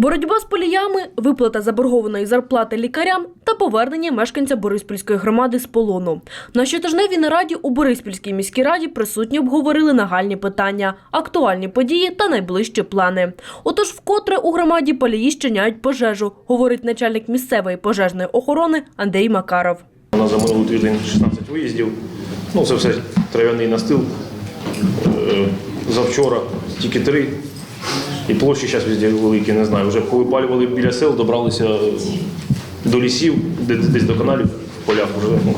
Боротьба з поліями, виплата заборгованої зарплати лікарям та повернення мешканця Бориспільської громади з полону. На щотижневій нараді у Бориспільській міській раді присутні обговорили нагальні питання, актуальні події та найближчі плани. Отож, вкотре у громаді полії щиняють пожежу, говорить начальник місцевої пожежної охорони Андрій Макаров. У нас за минулий тиждень 16 виїздів. Ну, це все трав'яний настил. Е, Завчора тільки три. І площі зараз везде великі, не знаю. Вже повипалювали біля сел, добралися е, до лісів, десь до каналів в полях вже. Ну.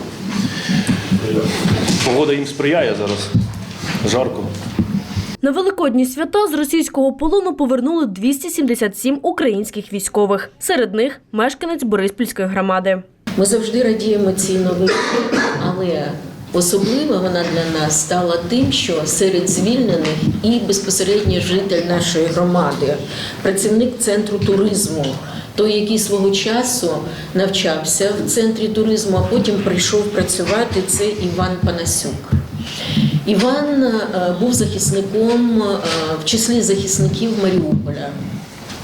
Погода їм сприяє зараз. Жарко. На великодні свята з російського полону повернули 277 українських військових. Серед них мешканець Бориспільської громади. Ми завжди радіємо цій новині, але особливо вона для нас стала тим, що серед звільнених і безпосередньо житель нашої громади, працівник центру туризму, той, який свого часу навчався в центрі туризму, а потім прийшов працювати, це Іван Панасюк. Іван е, був захисником е, в числі захисників Маріуполя.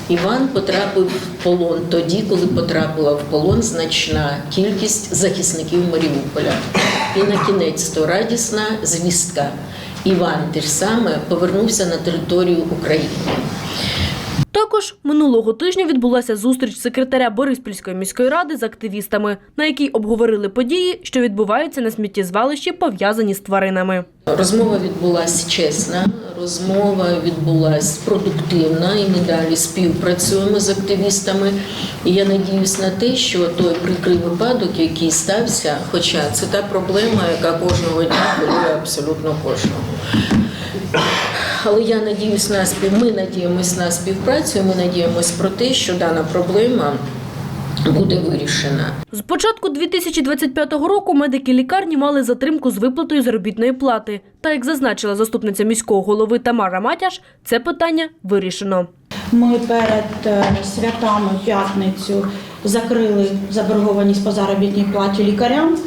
Іван потрапив в полон тоді, коли потрапила в полон значна кількість захисників Маріуполя. І на кінець то радісна звістка. Іван те саме повернувся на територію України. Також минулого тижня відбулася зустріч секретаря Бориспільської міської ради з активістами, на якій обговорили події, що відбуваються на сміттєзвалищі, пов'язані з тваринами. Розмова відбулася чесна, розмова відбулася продуктивна, і ми далі співпрацюємо з активістами. І я надіюсь на те, що той прикрий випадок, який стався, хоча це та проблема, яка кожного дня хвилює абсолютно кожного. Але я надіюсь на спів. Ми надіємось на співпрацю. Ми надіємось про те, що дана проблема буде вирішена. З початку 2025 року медики лікарні мали затримку з виплатою заробітної плати. Та, як зазначила заступниця міського голови Тамара Матяш, це питання вирішено. Ми перед е, святами п'ятницю закрили заборгованість по заробітній платі лікарям.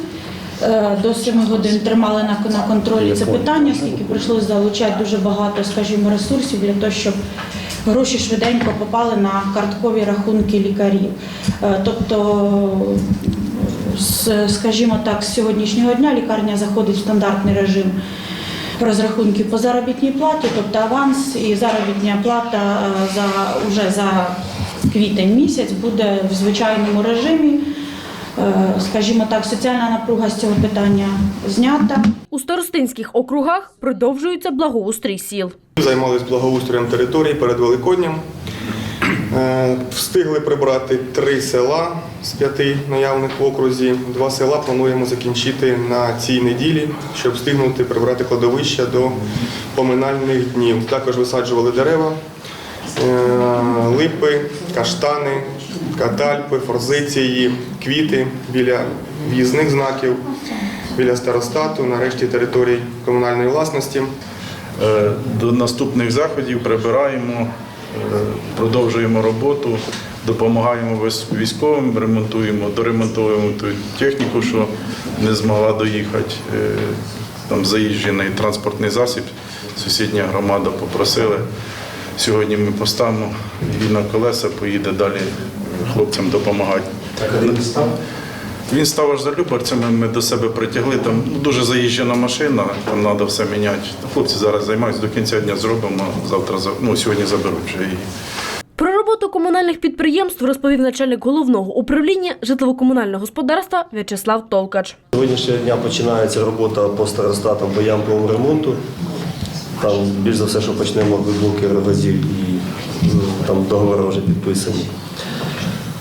Е, До 7 годин тримали на, контролі це питання, оскільки прийшлося залучати дуже багато, скажімо, ресурсів для того, щоб гроші швиденько попали на карткові рахунки лікарів. Е, Тобто, скажімо так, з сьогоднішнього дня лікарня заходить в стандартний режим розрахунків по заробітній платі, тобто аванс і заробітня плата е, за уже за квітень місяць буде в звичайному режимі. Е, Скажімо так, соціальна напруга з цього питання знята. У старостинських округах продовжується благоустрій сіл. Займалися благоустроєм території перед Великоднем. Е, Встигли прибрати три села з п'яти наявних в окрузі. Два села плануємо закінчити на цій неділі, щоб встигнути прибрати кладовища до поминальних днів. Також висаджували дерева, липи, каштани, катальпи, форзиції, квіти біля в'їзних знаків, біля старостату, нарешті територій комунальної власності. Е, До наступних заходів прибираємо, е, продовжуємо роботу, допомагаємо військовим, ремонтуємо, доремонтуємо ту техніку, що не змогла доїхати. Е, Там заїжджений транспортний засіб, сусідня громада попросили. Сьогодні ми поставимо і на колеса поїде далі хлопцям допомагати. Він став аж за Любарцями, ми до себе притягли. Там ну, дуже заїжджена машина, там треба все міняти. Хлопці зараз займаються, до кінця дня зробимо, завтра за- ну, сьогодні заберуть вже її. Про роботу комунальних підприємств розповів начальник головного управління житлово-комунального господарства В'ячеслав Толкач. Сьогоднішнього дня починається робота по старостатам по ямковому ремонту. Там більш за все, що почнемо глибокі ревозів і ну, там договори вже підписані.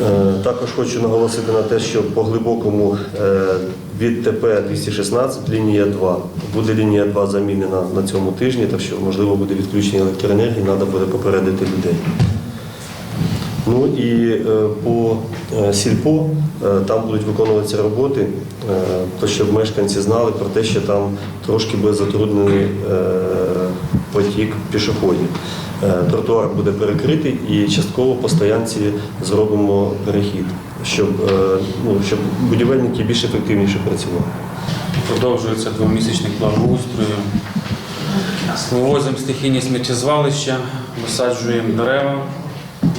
Е, Також хочу наголосити на те, що по глибокому е, від ТП 216 лінія 2. Буде лінія 2 замінена на цьому тижні, так що можливо буде відключення електроенергії, треба буде попередити людей. Ну і е, по сільпо там будуть виконуватися роботи, то щоб мешканці знали про те, що там трошки буде затруднений потік пішоходів. Е, Тротуар буде перекритий і частково по стоянці зробимо перехід, щоб, е, ну, щоб будівельники більш ефективніше працювали. Продовжується двомісячний благоустрою. Вивозимо стихійні сміттєзвалища, висаджуємо дерева,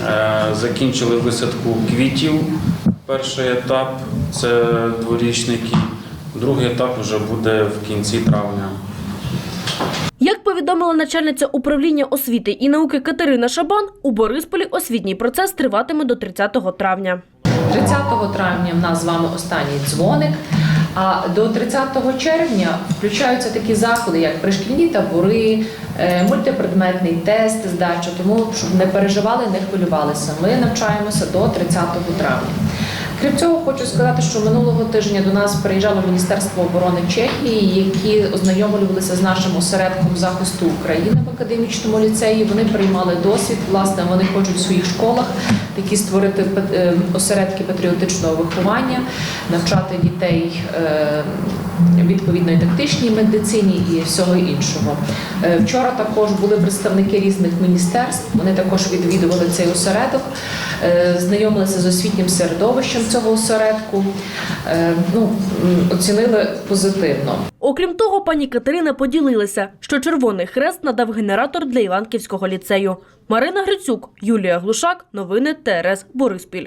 Е, Закінчили висадку квітів. Перший етап це дворічники. Другий етап вже буде в кінці травня. Повідомила начальниця управління освіти і науки Катерина Шабан, у Борисполі освітній процес триватиме до 30 травня. 30 травня в нас з вами останній дзвоник. А до 30 червня включаються такі заходи, як пришкільні табори, е, мультипредметний тест, здача. Тому щоб не переживали, не хвилювалися. Ми навчаємося до 30 травня. Крім цього, хочу сказати, що минулого тижня до нас приїжджало Міністерство оборони Чехії, які ознайомлювалися з нашим осередком захисту України в академічному ліцеї. Вони приймали досвід. Власне, вони хочуть в своїх школах такі створити е, осередки патріотичного виховання, навчати дітей е, відповідної тактичній медицині і всього іншого. Е, Вчора також були представники різних міністерств. Вони також відвідували цей осередок, е, знайомилися з освітнім середовищем цього осередку. Е, Ну, оцінили позитивно. Окрім того, пані Катерина поділилася, що Червоний Хрест надав генератор для Іванківського ліцею. Марина Грицюк, Юлія Глушак. Новини ТРС Бориспіль.